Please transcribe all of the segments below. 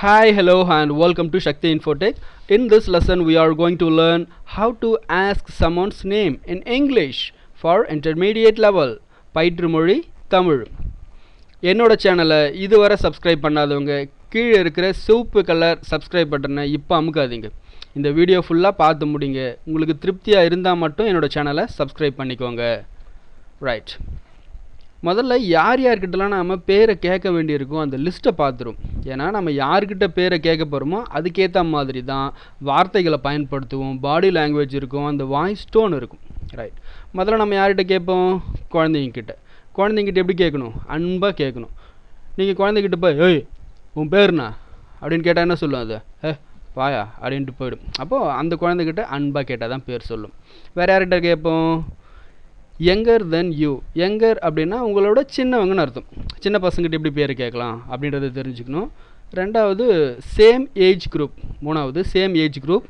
Hi, hello, and welcome to Shakti Infotech. In this lesson, we are going to learn how to ask someone's name in English for intermediate level. பயிற்று மொழி தமிழ். என்னோட சேனலை இதுவரை subscribe பண்ணாதவங்க கீழே இருக்கிற சிவப்பு கலர் சப்ஸ்கிரைப் பட்டனை இப்போ அமுக்காதீங்க. இந்த வீடியோ ஃபுல்லாக பார்த்து முடிங்க. உங்களுக்கு திருப்தியாக இருந்தால் மட்டும் என்னோட சேனலை சப்ஸ்கிரைப் பண்ணிக்கோங்க. ரைட் முதல்ல யார் யார்கிட்டலாம் நாம் பேரை கேட்க வேண்டியிருக்கும் அந்த லிஸ்ட்டை பார்த்துரும். ஏன்னா நம்ம யார்கிட்ட பேரை கேட்க போகிறோமோ அதுக்கேற்ற மாதிரி தான் வார்த்தைகளை பயன்படுத்துவோம். பாடி லாங்குவேஜ் இருக்கும் அந்த வாய்ஸ் டோன் இருக்கும். ரைட் முதல்ல நம்ம யார்கிட்ட கேட்போம்? குழந்தைங்கக்கிட்ட குழந்தைங்கிட்ட எப்படி கேட்கணும்? அன்பாக கேட்கணும். நீங்கள் குழந்தைகிட்ட போய் ஏய் உன் பேருண்ணா? அப்படின்னு கேட்டால் என்ன சொல்லும் அது? ஏ வாயா? அப்படின்ட்டு போயிடும். அப்போது அந்த குழந்தைகிட்ட அன்பாக கேட்டால் தான் பேர் சொல்லும். வேறு யார்கிட்ட கேட்போம்? யங்கர் தென் யூ யங்கர் அப்படின்னா உங்களோட சின்னவங்கன்னு அர்த்தம். சின்ன பசங்கிட்ட எப்படி பேர் கேட்கலாம் அப்படின்றத தெரிஞ்சுக்கணும். ரெண்டாவது சேம் ஏஜ் குரூப் மூணாவது சேம் ஏஜ் குரூப்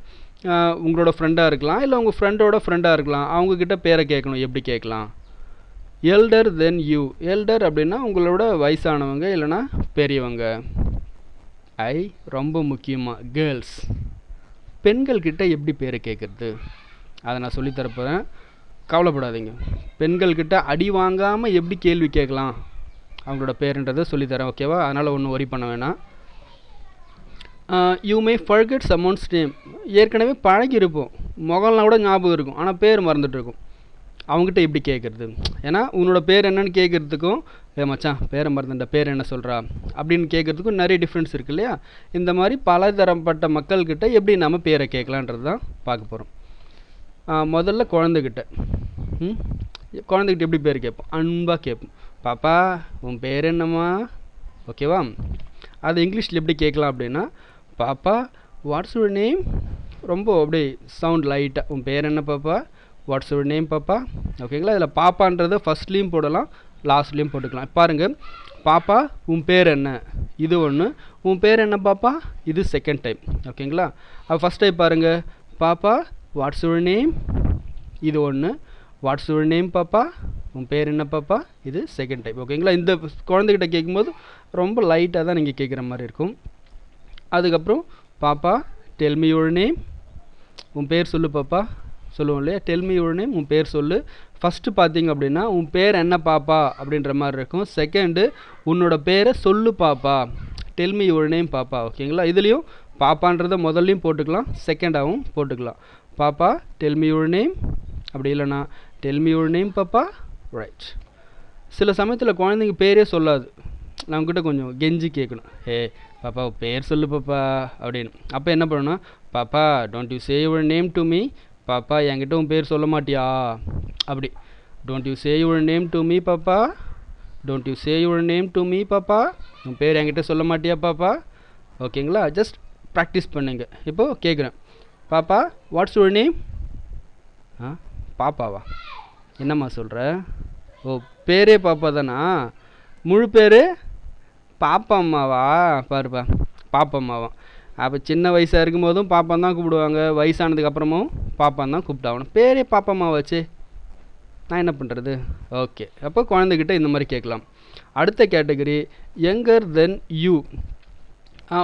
உங்களோட ஃப்ரெண்டாக இருக்கலாம் இல்லை உங்கள் ஃப்ரெண்டோட ஃப்ரெண்டாக இருக்கலாம். அவங்கக்கிட்ட பேரை கேட்கணும் எப்படி கேட்கலாம்? எல்டர் தென் யூ எல்டர் அப்படின்னா உங்களோட வயசானவங்க இல்லைன்னா பெரியவங்க. ஐ ரொம்ப முக்கியமாக கேர்ள்ஸ் பெண்கள்கிட்ட எப்படி பேரை கேட்குறது? அதை நான் சொல்லித்தரப்போகிறேன் கவலைப்படாதீங்க. பெண்கள்கிட்ட அடி வாங்காமல் எப்படி கேள்வி கேட்கலாம்? அவங்களோட பேருன்றதை சொல்லித்தரேன் ஓகேவா அதனால் ஒன்றும் ஒரி பண்ண வேணாம். You may forget someone's name ஏற்கனவே பழகியிருப்போம். முகம்லாம் கூட ஞாபகம் இருக்கும். ஆனால் பேர் மறந்துட்டுருக்கும் அவங்ககிட்ட எப்படி கேட்குறது? ஏன்னா உன்னோட பேர் என்னன்னு கேட்குறதுக்கும் ஏ மச்சான் பேரை மறந்துட்ட பேர் என்ன சொல்கிறா அப்படின்னு கேட்குறதுக்கும் நிறைய டிஃப்ரென்ஸ் இருக்குது இல்லையா? இந்த மாதிரி பலதரப்பட்ட மக்கள்கிட்ட எப்படி நம்ம பேரை கேட்கலான்றது தான் பார்க்க போகிறோம் முதல்ல குழந்தைகிட்ட. குழந்தைகிட்ட எப்படி பேர் கேட்போம்? அன்பாக கேட்போம். பாப்பா உன் பேர் என்னம்மா? ஓகேவா? அது இங்கிலீஷில் எப்படி கேட்கலாம் அப்படின்னா பாப்பா வாட்ஸ் யுவர் நேம் ரொம்ப அப்படியே சவுண்ட் லைட்டாக உன் பேர் என்ன பாப்பா? வாட்ஸ் யுவர் நேம் பாப்பா? ஓகேங்களா? இதில் பாப்பான்றதை ஃபஸ்ட்லேயும் போடலாம் லாஸ்ட்லேயும் போட்டுக்கலாம். பாருங்கள் பாப்பா உன் பேர் என்ன? இது ஒன்று உன் பேர் என்ன பாப்பா? இது செகண்ட் டைம் ஓகேங்களா? அது ஃபஸ்ட் டைம் பாருங்கள் பாப்பா வாட்ஸ் யுவர் நேம் இது ஒன்று வாட்ஸ் யுவர் நேம் பாப்பா? உன் பேர் என்ன பாப்பா? இது செகண்ட் டைப் ஓகேங்களா இந்த குழந்தைகிட்ட கேட்கும்போது ரொம்ப லைட்டாக தான் நீங்கள் கேட்குற மாதிரி இருக்கும். அதுக்கப்புறம் பாப்பா டெல்மி யுவர் நேம் உன் பேர் சொல்லு பாப்பா. சொல்லுவோம் இல்லையா? டெல்மி யுவர் நேம் உன் பேர் சொல்லு. ஃபஸ்ட்டு பார்த்தீங்க அப்படின்னா உன் பேர் என்ன பாப்பா? அப்படின்ற மாதிரி இருக்கும். செகண்டு உன்னோட பேரை சொல்லு பாப்பா. டெல்மி யுவர் நேம் பாப்பா. ஓகேங்களா இதுலேயும் பாப்பான்றதை முதல்லையும் போட்டுக்கலாம். செகண்டாகவும் போட்டுக்கலாம். பாப்பா டெல்மி யுவர் நேம் அப்படி இல்லைனா டெல்மி யுவர் நேம் பாப்பா ரைட் சில சமயத்தில் குழந்தைங்க பேரே சொல்லாது. நம்மக்கிட்ட கொஞ்சம் கெஞ்சி கேட்கணும். ஏ பாப்பா பேர் சொல்லு பாப்பா அப்படின்னு. அப்போ என்ன பண்ணணும் பாப்பா don't you say your name to me பாப்பா என்கிட்ட உன் பேர் சொல்ல மாட்டியா? அப்படி. Don't you say your name to me பாப்பா don't you say your name to me பாப்பா உன் பேர் என்கிட்ட சொல்ல மாட்டியா பாப்பா ஓகேங்களா ஜஸ்ட் ப்ராக்டிஸ் பண்ணுங்க. இப்போது கேட்குறேன். பாப்பா வாட்ஸ் யுவர் நேம் ஆ பாப்பாவா? என்னம்மா சொல்கிற ஓ பேரே பாப்பா தானா? முழு பேர் பாப்பா அம்மாவா பாருப்பா பாப்பா அம்மாவா அப்போ சின்ன வயசாக இருக்கும் போதும் பாப்பான் தான் கூப்பிடுவாங்க. வயசானதுக்கப்புறமும் பாப்பா பாப்பான் தான் கூப்பிட்டாகணும். பேரே பாப்பா அம்மாவாச்சு நான் என்ன பண்ணுறது ஓகே. அப்போ குழந்தைகிட்ட இந்த மாதிரி கேட்கலாம். அடுத்த கேட்டகரி யங்கர் தென் யூ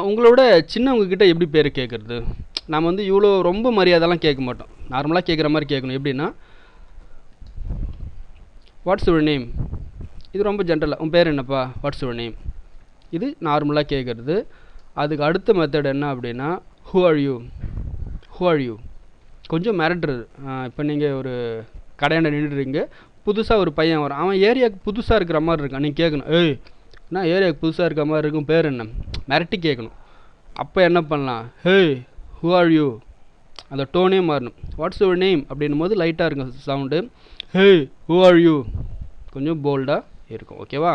உங்களோட சின்னவங்கக்கிட்ட எப்படி பேர் கேட்குறது? நம்ம வந்து இவ்வளோ ரொம்ப மரியாதைலாம் கேட்க மாட்டோம். நார்மலாக கேட்குற மாதிரி கேட்கணும். எப்படின்னா வாட்ஸ் யுவர் நேம் இது ரொம்ப ஜென்ரலாக உன் பேர் என்னப்பா? வாட்ஸ் யுவர் நேம் இது நார்மலாக கேட்குறது. அதுக்கு அடுத்த மெத்தட் என்ன அப்படின்னா who are you who are you கொஞ்சம் மிரட்டுறது. இப்போ நீங்கள் ஒரு கடையாண்ட நின்றுடுறீங்க புதுசாக ஒரு பையன் வரான். அவன் ஏரியாவுக்கு புதுசாக இருக்கிற மாதிரி இருக்கான். நீ கேட்கணும். ஏய் நான் ஏரியாவுக்கு புதுசாக இருக்கிற மாதிரி இருக்கும் பேர் என்ன? மிரட்டி கேட்கணும். அப்போ என்ன பண்ணலாம்? ஹேய் ஹூ ஆர் யூ அந்த டோனே மாறணும். வாட்ஸ் யுவர் நேம் அப்படின்னும் போது லைட்டாக இருக்கும் sound hey who are you கொஞ்சம் போல்டாக இருக்கும். ஓகேவா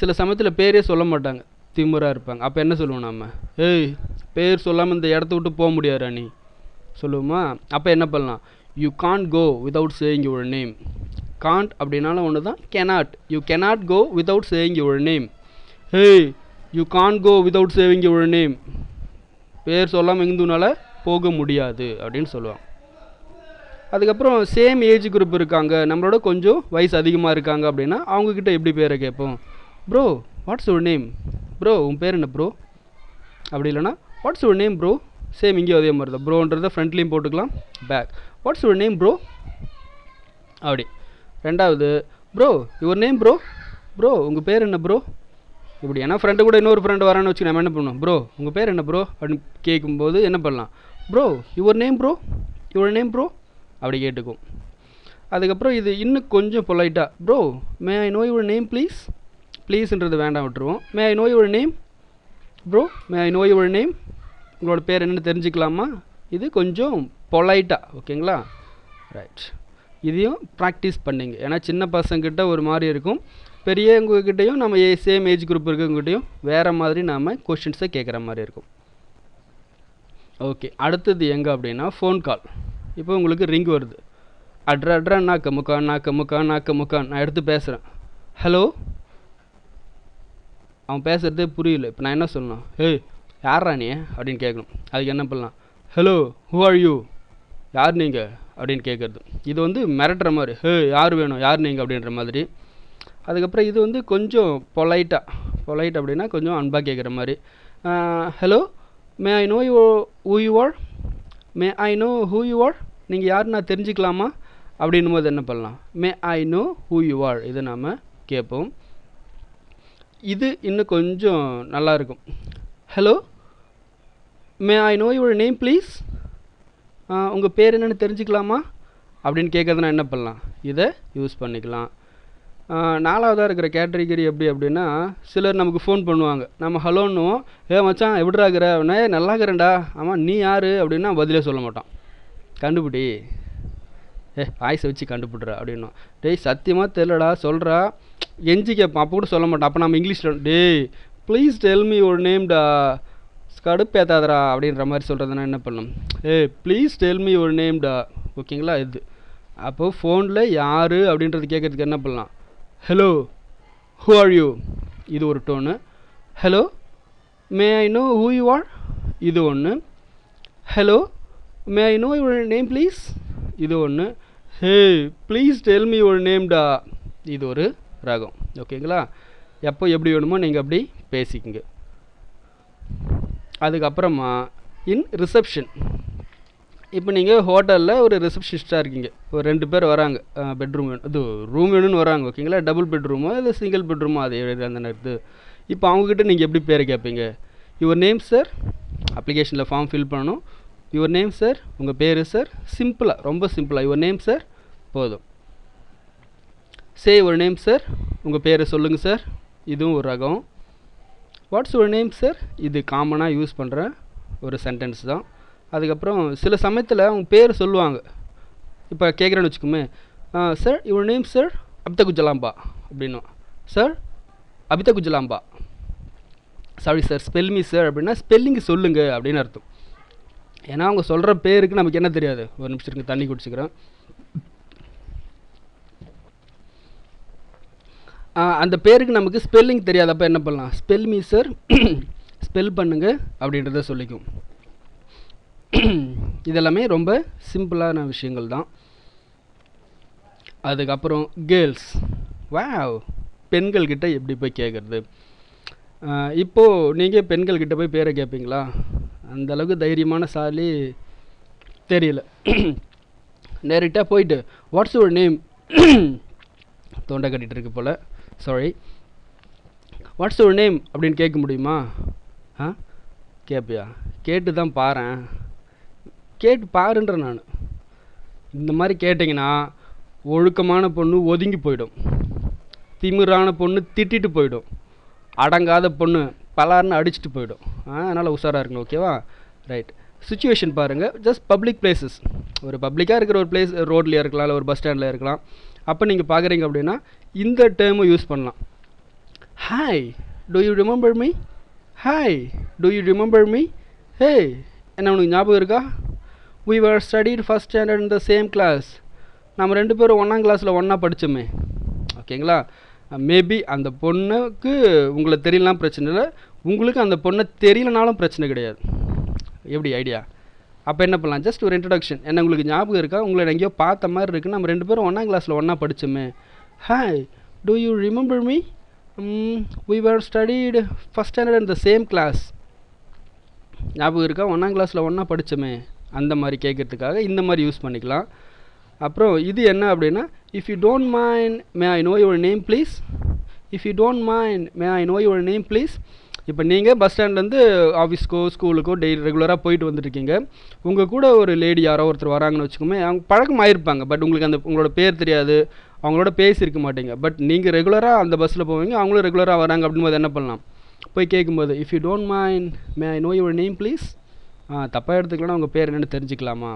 சில சமயத்தில் பேரே சொல்ல மாட்டாங்க. திமுறாக இருப்பாங்க. அப்போ என்ன சொல்லுவோம் நம்ம ஏய் பேர் சொல்லாமல் இந்த இடத்த விட்டு போக முடியாது நீ? சொல்லுவோமா? அப்போ என்ன பண்ணலாம்? You can't go without saying your name can't அப்படின்னாலும் ஒன்று தான் cannot you cannot go without saying your name hey you can't go without saying your name பேர் சொல்லாமல் இந்துனால் போக முடியாது அப்படின்னு சொல்லுவாங்க. அதுக்கப்புறம் சேம் ஏஜ் குரூப் இருக்காங்க. நம்மளோட கொஞ்சம் வயசு அதிகமாக இருக்காங்க அப்படின்னா அவங்கக்கிட்ட எப்படி பேரை கேட்போம்? Bro what's your name bro உன் பேர் என்ன ப்ரோ அப்படி இல்லைன்னா what's your name bro same இங்கேயும் அதே மாதிரி தான் ப்ரோன்றதை ஃப்ரண்ட்லேயும் போட்டுக்கலாம். Back what's your name bro அப்படி. ரெண்டாவது bro your name bro bro உங்கள் பேர் என்ன ப்ரோ இப்படி. ஏன்னா ஃப்ரெண்டு கூட இன்னொரு ஃப்ரெண்டு வரான்னு வச்சு நம்ம என்ன பண்ணுவோம் ப்ரோ உங்கள் பேர் என்ன ப்ரோ அப்படின்னு கேட்கும்போது என்ன பண்ணலாம்? Bro your name bro your name bro அப்படி கேட்டுக்கும். அதுக்கப்புறம் இது இன்னும் கொஞ்சம் பொலைட்டாக bro may I know your name please ப்ளீஸ்ன்றது வேண்டாம் விட்டுருவோம். May I know your name bro may I know your name உங்களோட பேர் என்னென்னு தெரிஞ்சுக்கலாமா? இது கொஞ்சம் பொலைட்டாக ஓகேங்களா? ரைட் இதையும் ப்ராக்டிஸ் பண்ணிங்க. ஏன்னா சின்ன பசங்கிட்ட ஒரு மாதிரி இருக்கும். பெரியவங்கக்கிட்டையும் நம்ம ஏ சேம் ஏஜ் குரூப் இருக்கவங்ககிட்டையும் வேறு மாதிரி நாம் கொஷின்ஸை கேட்குற மாதிரி இருக்கும். ஓகே அடுத்தது எங்கே அப்படின்னா ஃபோன் கால் இப்போ உங்களுக்கு ரிங் வருது. அட்ரா அட்ரா நாக்க முக்கா நாக்க முக்கா நாக்க முக்கான் நான் எடுத்து பேசுகிறேன் ஹலோ அவன் பேசுகிறதே புரியல. இப்போ நான் என்ன சொல்லணும்? ஏய் யாரா நீ? அப்படின்னு கேட்கணும் அதுக்கு என்ன பண்ணலாம்? ஹலோ ஹூ ஆர் யூ யார் நீங்கள் அப்படின்னு கேட்குறது இது வந்து மிரட்டுற மாதிரி. ஹே யார் வேணும்? யார் நீங்கள் அப்படின்ற மாதிரி. அதுக்கப்புறம் இது வந்து கொஞ்சம் பொலைட்டாக பொலைட் அப்படின்னா கொஞ்சம் அன்பாக கேட்குற மாதிரி. Hello may I know you who you are may I know who you are நீங்கள் யார் நான் தெரிஞ்சுக்கலாமா? அப்படின்னும் போது என்ன பண்ணலாம்? May I know who you are இதை நாம் கேட்போம். இது இன்னும் கொஞ்சம் நல்லாயிருக்கும் hello may I know your name please உங்கள் பேர் என்னென்னு தெரிஞ்சுக்கலாமா? அப்படின்னு கேட்கறதுனா என்ன பண்ணலாம்? இதை யூஸ் பண்ணிக்கலாம். நாலாவதாக இருக்கிற கேட்டரிகரி எப்படி அப்படின்னா சிலர் நமக்கு ஃபோன் பண்ணுவாங்க. நம்ம ஹலோன்னுவோம் ஏ மச்சான் எப்படிடா இருக்கிற? அப்படின்னா ஏ நல்லா இருக்கிறேன்டா. ஆமாம் நீ யார்? அப்படின்னா பதிலே சொல்ல மாட்டான். கண்டுபிடி. ஏ வாய்ஸை வச்சு கண்டுபிடுற. அப்படின்னும் டேய் சத்தியமாக தெரிலடா சொல்கிறா எஞ்சி கேட்பான் அப்போ கூட சொல்ல மாட்டான். அப்போ நம்ம இங்கிலீஷில் டேய் ப்ளீஸ் டெல் மீ ஒரு நேம்டா கடுப்பேத்தாதரா அப்படின்ற மாதிரி சொல்கிறதுனா என்ன பண்ணும்? ஏ ப்ளீஸ் டெல் மீ ஒரு நேம்டா ஓகேங்களா இது. அப்போது ஃபோனில் யார் அப்படின்றது கேட்குறதுக்கு என்ன பண்ணலாம்? ஹலோ ஹூ ஆர் யூ இது ஒரு tone hello may I know who you are இது ஒன்று hello may I know your name please இது ஒன்று hey please tell me your நேம்டா இது ஒரு ரகம். ஓகேங்களா எப்போ எப்படி வேணுமோ நீங்கள் அப்படி பேசிக்கங்க. அதுக்கப்புறமா இன் ரிசப்ஷன் இப்போ நீங்கள் ஹோட்டலில் ஒரு ரிசப்ஷனிஸ்ட்டாக இருக்கீங்க. ஒரு ரெண்டு பேர் வராங்க. பெட்ரூம் வேணும். இது ரூம் வேணும்னு வராங்க ஓகேங்களா டபுள் பெட்ரூமோ இல்லை சிங்கிள் பெட்ரூமோ அதே அந்த நேரத்து. இப்போ அவங்கக்கிட்ட நீங்கள் எப்படி பேர் கேட்பீங்க யுவர் நேம் சார் அப்ளிகேஷனில் ஃபார்ம் ஃபில் பண்ணணும். யுவர் நேம் சார் உங்கள் பேர் சார் சிம்பிளாக ரொம்ப சிம்பிளாக யுவர் நேம் சார் போதும். சே ஒரு நேம் சார் உங்கள் பேரை சொல்லுங்கள் சார் இதுவும் ஒரு ரகம். வாட்ஸ் ஒரு நேம் சார் இது காமனாக யூஸ் பண்ணுற ஒரு சென்டென்ஸ் தான். அதுக்கப்புறம் சில சமயத்தில் அவங்க பேர் சொல்லுவாங்க. இப்போ கேட்குறேன்னு வச்சுக்கோமே. Sir your name sir Abitha Kujalamba அப்படின்னும். Sir Abitha Kujalamba sorry sir spell me sir அப்படின்னா ஸ்பெல்லிங் சொல்லுங்க அப்படின்னு அர்த்தம். ஏன்னா அவங்க சொல்கிற பேருக்கு நமக்கு என்ன தெரியாது. ஒரு நிமிஷம் இருக்கு தண்ணி குடிச்சுக்கிறேன். அந்த பேருக்கு நமக்கு ஸ்பெல்லிங் தெரியாதப்போ என்ன பண்ணலாம்? ஸ்பெல் மீ சார் ஸ்பெல் பண்ணுங்க அப்படின்றத சொல்லிக்கும். இதெல்லாமே ரொம்ப சிம்பிளான விஷயங்கள் தான். அதுக்கப்புறம் கேர்ள்ஸ் வாவ் பெண்கள்கிட்ட எப்படி போய் கேட்குறது இப்போது நீங்கள் பெண்கள்கிட்ட போய் பேரை கேட்பீங்களா அந்த அளவுக்கு தைரியமான சாலி தெரியல. நேரிட்டாக போயிட்டு வாட்ஸ் யுவர் நேம் தொண்டை கட்டிகிட்டு இருக்கு போல். சாரி வாட்ஸ் யுவர் நேம் அப்படின்னு கேட்க முடியுமா? ஆ? கேட்பியா கேட்டு தான் பாரேன் கேட்டு பாருன்றேன் நான். இந்த மாதிரி கேட்டிங்கன்னா ஒழுக்கமான பொண்ணு ஒதுங்கி போயிடும். திமிரான பொண்ணு திட்டிட்டு போயிடும். அடங்காத பொண்ணு பலார்னு அடிச்சுட்டு போயிடும். ஆ அதனால் உஷாராக இருக்கணும் ஓகேவா ரைட் சுச்சுவேஷன் பாருங்கள் ஜஸ்ட் பப்ளிக் பிளேசஸ் ஒரு பப்ளிக்காக இருக்கிற ஒரு பிளேஸ் ரோட்லேயே இருக்கலாம் இல்லை ஒரு பஸ் ஸ்டாண்டில் இருக்கலாம். அப்போ நீங்கள் பார்க்குறீங்க அப்படின்னா இந்த டேர்மை யூஸ் பண்ணலாம். Hi do you remember me hi do you remember me hey என்ன உனக்கு ஞாபகம் இருக்கா? We were studied first standard in the same class நம்ம ரெண்டு பேரும் ஒன்றாம் கிளாஸில் ஒன்றா படித்தோமே ஓகேங்களா? மேபி அந்த பொண்ணுக்கு உங்களை தெரியலாம் பிரச்சனை இல்லை. உங்களுக்கு அந்த பொண்ணை தெரியலனாலும் பிரச்சனை கிடையாது. எப்படி ஐடியா அப்போ என்ன பண்ணலாம்? ஜஸ்ட் ஒரு இன்ட்ரடக்ஷன் என்ன உங்களுக்கு ஞாபகம் இருக்கா? உங்களை எங்கேயோ பார்த்த மாதிரி இருக்குது நம்ம ரெண்டு பேரும் ஒன்றாம் கிளாஸில் ஒன்றா படித்தோமே hi do you remember me we were studied first standard in the same class ஞாபகம் இருக்கா? ஒன்றாம் கிளாஸில் ஒன்றா படித்தோமே அந்த மாதிரி கேட்குறதுக்காக இந்த மாதிரி யூஸ் பண்ணிக்கலாம். அப்புறம் இது என்ன அப்படின்னா if you don't mind may I know your name please if you don't mind may I know your name please இப்போ நீங்கள் பஸ் ஸ்டாண்ட்லேருந்து ஆஃபீஸ்க்கோ ஸ்கூலுக்கோ டெய்லி ரெகுலராக போயிட்டு வந்துட்டுருக்கீங்க. உங்கள் கூட ஒரு லேடி யாரோ ஒருத்தர் வராங்கன்னு வச்சுக்கோமே அவங்க பழக்கம் ஆயிருப்பாங்க. பட் உங்களுக்கு அந்த உங்களோட பேர் தெரியாது. அவங்களோட பேசியிருக்க மாட்டீங்க. பட் நீங்கள் ரெகுலராக அந்த பஸ்ஸில் போவீங்க அவங்களும் ரெகுலராக வராங்க அப்படின்போது என்ன பண்ணலாம்? போய் கேட்கும்போது if you don't mind may I know your name please தப்பாக எடுத்துக்கலன்னா உங்கள் பேர் என்னென்னு தெரிஞ்சுக்கலாமா?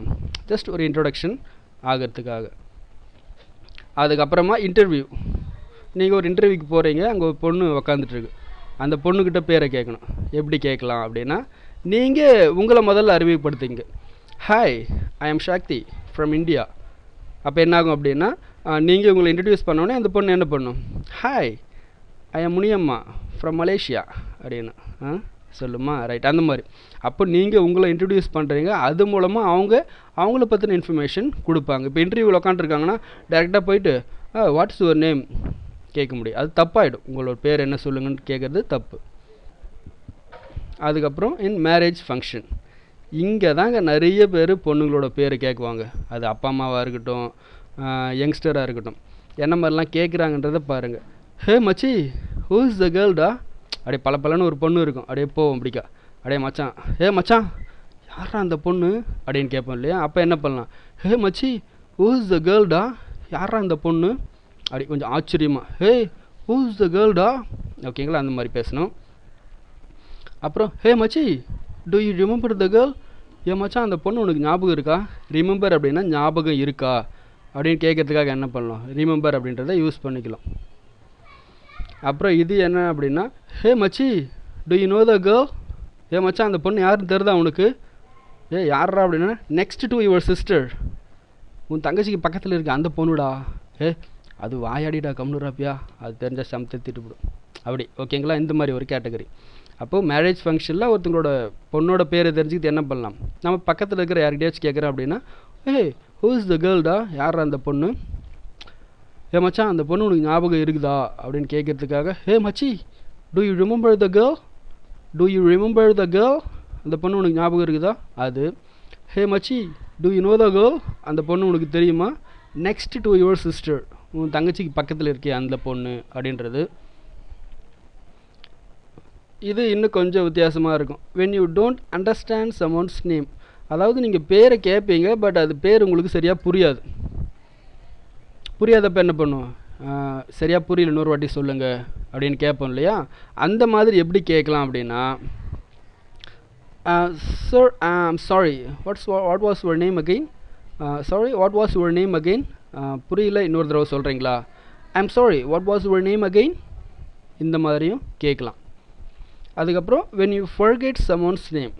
ஜஸ்ட் ஒரு இன்ட்ரொடக்ஷன் ஆகிறதுக்காக. அதுக்கப்புறமா இன்டர்வியூ நீங்கள் ஒரு இன்டர்வியூக்கு போகிறீங்க அங்கே ஒரு பொண்ணு உக்காந்துட்ருக்கு அந்த பொண்ணுக்கிட்ட பேரை கேட்கணும் எப்படி கேட்கலாம் அப்படின்னா நீங்கள் உங்களை முதல்ல அறிமுகப்படுத்திங்க. Hi I am Sakthi from India அப்போ என்னாகும் அப்படின்னா நீங்கள் உங்களை இன்ட்ரடியூஸ் பண்ணோடனே அந்த பொண்ணு என்ன பண்ணும்? Hi I am Muniyamma from Malaysia அப்படின்னு ஆ? சொல்லுமா? ரைட் அந்த மாதிரி. அப்போ நீங்கள் உங்களை இன்ட்ரடியூஸ் பண்ணுறீங்க அது மூலமாக அவங்க அவங்கள பற்றின இன்ஃபர்மேஷன் கொடுப்பாங்க. இப்போ இன்டர்வியூவில் உட்காந்துருக்காங்கன்னா டேரெக்டாக போயிட்டு வாட்ஸ் யுவர் நேம் கேட்க முடியும். அது தப்பாயிடும். உங்களோட பேர் என்ன சொல்லுங்கன்னு கேட்குறது தப்பு. அதுக்கப்புறம் இன் மேரேஜ் ஃபங்க்ஷன் இங்கே தாங்க நிறைய பேர் பொண்ணுங்களோட பேர் கேட்குவாங்க. அது அப்பா அம்மாவாக இருக்கட்டும் யங்ஸ்டராக இருக்கட்டும். என்ன மாதிரிலாம் கேட்குறாங்கன்றதை பாருங்கள் ஹே மச்சி ஹூ இஸ் த கேர்ள்டா அப்படியே பல பலன்னு ஒரு பொண்ணு இருக்கும். அப்படியே போவோம் பிடிக்கா அப்படியே மச்சான். ஹே மச்சான் யாரா அந்த பொண்ணு? அப்படின்னு கேட்போம் இல்லையா? அப்போ என்ன பண்ணலாம்? ஹே மச்சி ஹூஸ் த கேர்ள்டா யாரா அந்த பொண்ணு? அப்படி கொஞ்சம் ஆச்சரியமாக ஹே ஹூஸ் த கேர்ள்டா ஓகேங்களா அந்த மாதிரி பேசணும். அப்புறம் ஹே மச்சி do you remember the girl ஏ மச்சான் அந்த பொண்ணு உனக்கு ஞாபகம் இருக்கா? ரிமெம்பர் அப்படின்னா ஞாபகம் இருக்கா? அப்படின்னு கேட்கறதுக்காக என்ன பண்ணலாம்? ரிமெம்பர் அப்படின்றத யூஸ் பண்ணிக்கலாம். அப்புறம் இது என்ன அப்படின்னா ஹே மச்சி do you know the girl ஏ மச்சான் அந்த பொண்ணு யாருன்னு தெரியுதா உனக்கு? ஏ யாரா அப்படின்னா நெக்ஸ்ட் டு யுவர் சிஸ்டர் உன் தங்கச்சிக்கு பக்கத்தில் இருக்க அந்த பொண்ணுடா. ஏ அது வாயாடிடா கம்னுராப்பியா அது தெரிஞ்ச சமத்தை திட்டுப்பிடும் அப்படி ஓகேங்களா? இந்த மாதிரி ஒரு கேட்டகரி. அப்போது மேரேஜ் ஃபங்க்ஷனில் ஒருத்தங்களோட பொண்ணோட பேரை தெரிஞ்சுக்கிட்டு என்ன பண்ணலாம்? நம்ம பக்கத்தில் இருக்கிற யார்கிட்டயாச்சும் கேட்குறேன் அப்படின்னா ஏ ஹூ இஸ் த கேர்ள்டா யார் அந்த பொண்ணு? ஏ மச்சான் அந்த பொண்ணு உனக்கு ஞாபகம் இருக்குதா? அப்படின்னு கேட்குறதுக்காக ஹே மச்சி do you remember the girl do you remember the girl அந்த பொண்ணு உனக்கு ஞாபகம் இருக்குதா? அது ஹே மச்சி do you know the girl அந்த பொண்ணு உனக்கு தெரியுமா? நெக்ஸ்ட் டு யுவர் சிஸ்டர் உன் தங்கச்சிக்கு பக்கத்தில் இருக்கே அந்த பொண்ணு? அப்படின்றது. இது இன்னும் கொஞ்சம் வித்தியாசமாக இருக்கும். When you don't understand someone's name அதாவது நீங்கள் பேரை கேட்பீங்க பட் அது பேர் உங்களுக்கு சரியாக புரியாது. புரியாதப்ப என்ன பண்ணுவோம்? சரியாக புரியல இன்னொரு வாட்டி சொல்லுங்கள் அப்படின்னு கேட்போம் இல்லையா? அந்த மாதிரி எப்படி கேட்கலாம் அப்படின்னா sir sorry what's what was your name again sorry what was your name again புரியல இன்னொரு தடவை சொல்கிறீங்களா I'm sorry what was your name again இந்த மாதிரியும் கேட்கலாம். அதுக்கப்புறம் when you forget someone's name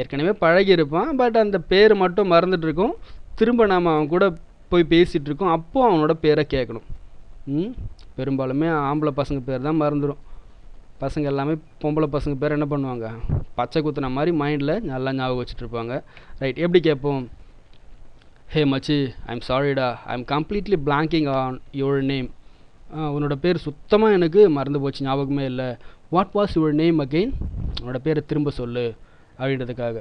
ஏற்கனவே பழகியிருப்பான் பட் அந்த பேர் மட்டும் மறந்துட்டுருக்கும் திரும்ப நாம் அவன் கூட போய் பேசிகிட்டு இருக்கோம் அப்போது அவனோட பேரை கேட்கணும். ம்? பெரும்பாலுமே ஆம்பளை பசங்க பேர் தான் மறந்துடும் பசங்க எல்லாமே பொம்பளை பசங்க பேர் என்ன பண்ணுவாங்க? பச்சை குத்துன மாதிரி மைண்டில் நல்லா ஞாபகம் வச்சுட்டு இருப்பாங்க ரைட் எப்படி கேட்போம்? ஹே மச்சி ஐம் சாரிடா I'm completely blanking on your name உன்னோட பேர் சுத்தமாக எனக்கு மறந்து போச்சு ஞாபகமே இல்லை. What was your name again உன்னோட பேரை திரும்ப சொல்லு அப்படின்றதுக்காக.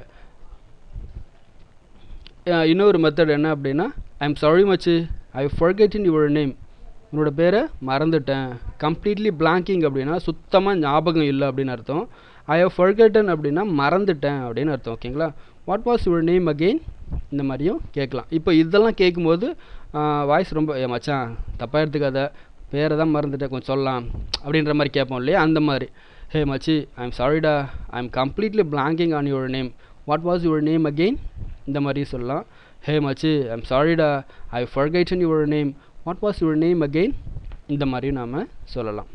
இன்னொரு மெத்தட் என்ன அப்படின்னா ஐம் சாரி மச்சு. I forget in your name உன்னோட பேரை மறந்துட்டேன். கம்ப்ளீட்லி பிளாங்கிங் அப்படின்னா சுத்தமாக ஞாபகம் இல்லை அப்படின்னு அர்த்தம். ஐ ஹவ் ஃபர்கெட்டன் அப்படின்னா மறந்துட்டேன் அப்படின்னு அர்த்தம் ஓகேங்களா what was your name again இந்த மாதிரியும் கேட்கலாம். இப்போ இதெல்லாம் கேட்கும்போது வாய்ஸ் ரொம்ப ஏ மச்சான் தப்பாக எடுத்துக்காத. பேரை தான் மறந்துட்டேன் கொஞ்சம் சொல்லலாம். அப்படின்ற மாதிரி கேட்போம் இல்லையா? அந்த மாதிரி. ஹே மச்சி ஐ எம் சாரிடா I am completely blanking on your name what was your name again இந்த மாதிரியும் சொல்லலாம். ஹே மச்சி ஐம் சாரிடா I forgotten your name what was your name again இந்த மாதிரியும் நாம் சொல்லலாம்.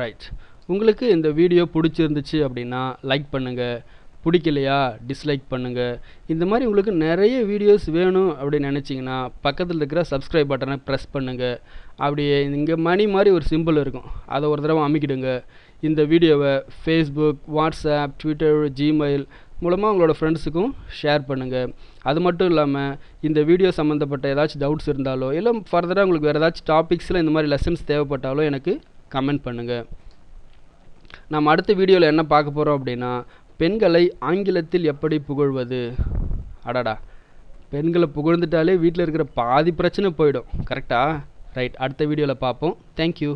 ரைட் உங்களுக்கு இந்த வீடியோ பிடிச்சிருந்துச்சு அப்படின்னா லைக் பண்ணுங்கள் பிடிக்கலையா? டிஸ்லைக் பண்ணுங்கள் இந்த மாதிரி உங்களுக்கு நிறைய வீடியோஸ் வேணும் அப்படின்னு நினச்சிங்கன்னா பக்கத்தில் இருக்கிற சப்ஸ்கிரைப் பட்டனை ப்ரெஸ் பண்ணுங்கள் அப்படியே இங்கே மணி மாதிரி ஒரு சிம்பிள் இருக்கும். அதை ஒரு தடவை அமைக்கிடுங்க. இந்த வீடியோவை ஃபேஸ்புக் வாட்ஸ்அப் ட்விட்டர் ஜிமெயில் மூலமாக உங்களோட ஃப்ரெண்ட்ஸுக்கும் ஷேர் பண்ணுங்கள் அது மட்டும் இல்லாமல் இந்த வீடியோ சம்மந்தப்பட்ட ஏதாச்சும் டவுட்ஸ் இருந்தாலோ இல்லை ஃபர்தராக உங்களுக்கு வேறு ஏதாச்சும் டாபிக்ஸில் இந்த மாதிரி லெசன்ஸ் தேவைப்பட்டாலோ எனக்கு கமெண்ட் பண்ணுங்கள் நம்ம அடுத்த வீடியோவில் என்ன பார்க்க போகிறோம் அப்படின்னா பெண்களை ஆங்கிலத்தில் எப்படி புகழ்வது? அடாடா. பெண்களை புகழ்ந்துட்டாலே வீட்டில் இருக்கிற பாதி பிரச்சனை போயிடும். கரெக்டா ரைட் அடுத்த வீடியோவில் பார்ப்போம். தேங்க்யூ